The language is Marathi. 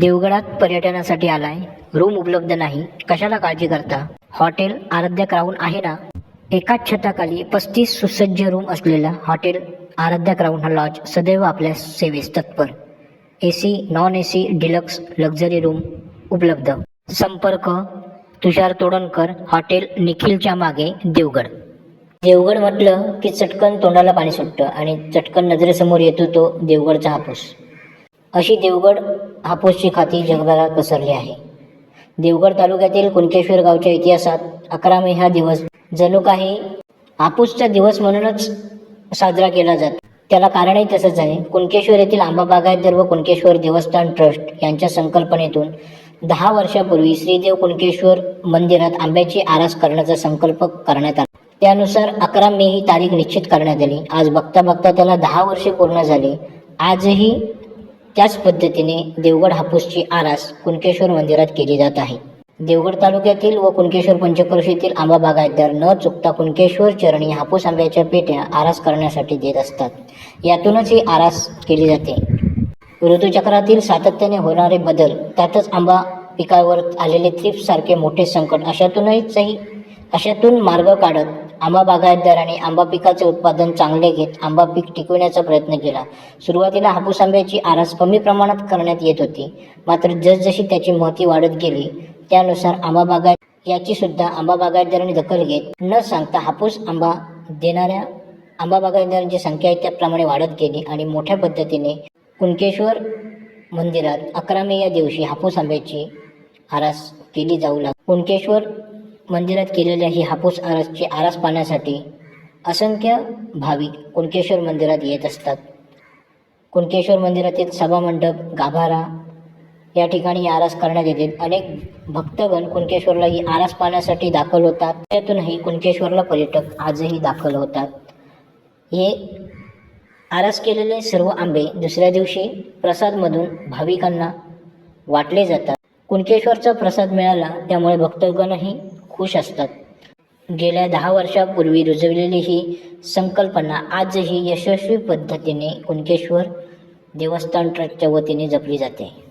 देवगडात पर्यटनासाठी आलाय. रूम उपलब्ध नाही. कशाला काळजी करता? हॉटेल आराध्य क्राऊन आहे ना? एकाच छताखाली पस्तीस सुसज्ज रूम असलेला हॉटेल आराध्य क्राऊन हा लॉज सदैव आपल्या सेवेस तत्पर. A C non A C deluxe luxury room उपलब्ध. संपर्क तुषार तोडणकर हॉटेल निखिलच्या मागे देवगड. देवगड म्हटलं की चटकन तोंडाला पाणी सुटतं आणि चटकन नजरेसमोर येतो तो देवगडचा हापूस. अशी देवगड हापूसची खाती जगभरात पसरली आहे. देवगड तालुक्यातील कुणकेश्वर गावच्या इतिहासात अकरा मे हा दिवस जणू काही हापूसचा दिवस म्हणूनच साजरा केला जातो. त्याला कारणही तसंच आहे. कुणकेश्वर येथील आंबा बागायतदार व कुणकेश्वर देवस्थान ट्रस्ट यांच्या संकल्पनेतून दहा वर्षापूर्वी श्रीदेव कुणकेश्वर मंदिरात आंब्याची आरास करण्याचा संकल्प करण्यात आला. त्यानुसार अकरा मे ही तारीख निश्चित करण्यात आली. आज बघता बघता त्याला दहा वर्षे पूर्ण झाली. आजही त्याच पद्धतीने देवगड हापूसची आरास कुणकेश्वर मंदिरात केली जात आहे. देवगड तालुक्यातील व कुणकेश्वर पंचक्रोशीतील आंबा बागायतदार न चुकता कुणकेश्वर चरणी हापूस आंब्याच्या पेट्या आरास करण्यासाठी देत असतात. यातूनच ही आरास केली जाते. ऋतुचक्रातील सातत्याने होणारे बदल त्यातच आंबा पिकावर आलेले थ्रिप्ससारखे मोठे संकट अशातूनही अशातून मार्ग काढत आंबा बागायतदारांनी आंबा पिकाचे उत्पादन चांगले घेत आंबा पीक टिकविण्याचा प्रयत्न केला. सुरुवातीला हापूस आंब्याची आरास कमी प्रमाणात करण्यात येत होती. मात्र जसजशी त्याची महती वाढत गेली त्यानुसार आंबा बागायत याची सुद्धा आंबा बागायतदारांनी दखल घेत न सांगता हापूस आंबा देणाऱ्या आंबा बागायतदारांची संख्या त्याप्रमाणे वाढत गेली आणि मोठ्या पद्धतीने कुणकेश्वर मंदिरात अकरा मे या दिवशी हापूस आंब्याची आरास केली जाऊ लाग कुणकेश्वर मंदिरात केलेल्या ही हापूस आरसची आरास पाहण्यासाठी असंख्य भाविक कुणकेश्वर मंदिरात येत असतात. कुणकेश्वर मंदिरातील सभामंडप गाभारा या ठिकाणी आरास करण्यात येते. अनेक भक्तगण कुणकेश्वरला ही आरास पाहण्यासाठी दाखल होतात. त्यातूनही कुणकेश्वरला पर्यटक आजही दाखल होतात. हे आरास केलेले सर्व आंबे दुसऱ्या दिवशी प्रसादमधून भाविकांना वाटले जातात. कुणकेश्वरचा प्रसाद मिळाला त्यामुळे भक्तगणही खुश असतात. गेल्या दहा वर्षापूर्वी रुजवलेली ही संकल्पना आजही यशस्वी पद्धतीने कुणकेश्वर देवस्थान ट्रस्टच्या वतीने जपली जाते.